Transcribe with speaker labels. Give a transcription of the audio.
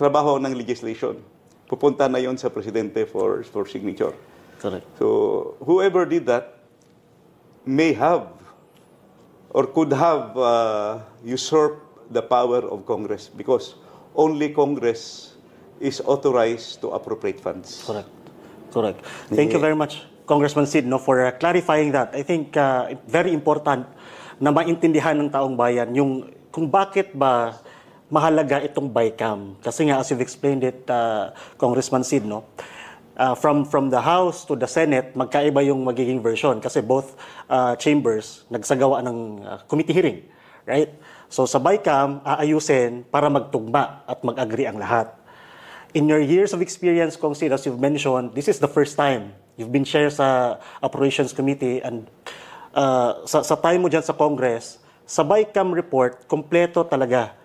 Speaker 1: trabaho ng legislation. Pupunta na yon sa presidente for, for signature.
Speaker 2: Correct.
Speaker 1: So whoever did that may have or could have uh, usurped the power of Congress because only Congress is authorized to appropriate funds.
Speaker 2: Correct. Correct. Thank you very much, Congressman Sid, no, for uh, clarifying that. I think uh, very important na maintindihan ng taong bayan yung kung bakit ba mahalaga itong BICAM. Kasi nga, as you've explained it, uh, Congressman Sid, no, uh, from from the House to the Senate, magkaiba yung magiging version kasi both uh, chambers nagsagawa ng uh, committee hearing, right? So sa BICAM, aayusin para magtugma at mag-agree ang lahat. In your years of experience, Kong Sid, as you've mentioned, this is the first time you've been chair sa Operations Committee and uh, sa, sa time mo dyan sa Congress, sa BICAM report, kompleto talaga